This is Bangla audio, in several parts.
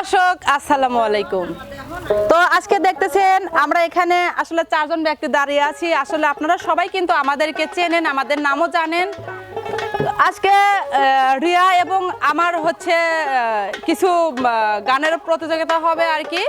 দর্শক, আসসালামু আলাইকুম। তো আজকে দেখতেছেন, আমরা এখানে আসলে চারজন ব্যক্তি দাঁড়িয়ে আছি। আসলে আপনারা সবাই কিন্তু আমাদেরকে চেনেন, আমাদের নামও জানেন। আজকে রিয়া এবং আমার হচ্ছে কিছু গানের প্রতিযোগিতা হবে আর কি।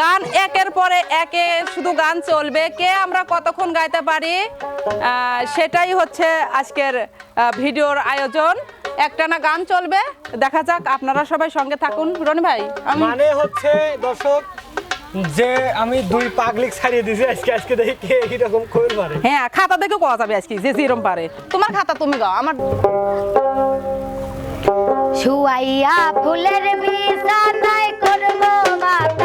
গান একের পরে একে, শুধু গান চলবে। কে আমরা কতক্ষণ গাইতে পারি? সেটাই হচ্ছে আজকের ভিডিওর আয়োজন। একটানা গান চলবে। দেখা যাক আপনারা সবাই সঙ্গে থাকুন। রনি ভাই মানে হচ্ছে দর্শক যে আমি দুই পাগলিক ছাড়িয়ে দিয়েছি আজকে আজকে দেখি কে এরকম কইল পারে হ্যাঁ খাতা দেখে কোয়া যাবে আজকে যে যেরম পারে। তোমার খাতা তুমি গাও আমার শুয়াইয়া ফুলের বিছানায় করব বাতাস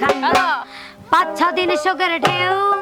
খান্ডা পাঁচ ছ দিন সুগার ঢেউ।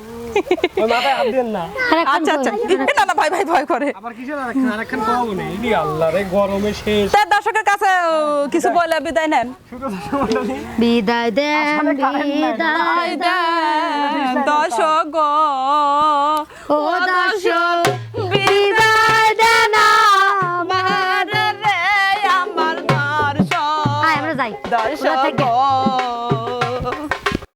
আচ্ছা, আচ্ছা। দর্শকের কাছে কিছু বলে বিদায় নেন। বিদায় দেন বিদায় দেন দর্শক ও দর্শক আমার রে দর্শক। দর্শক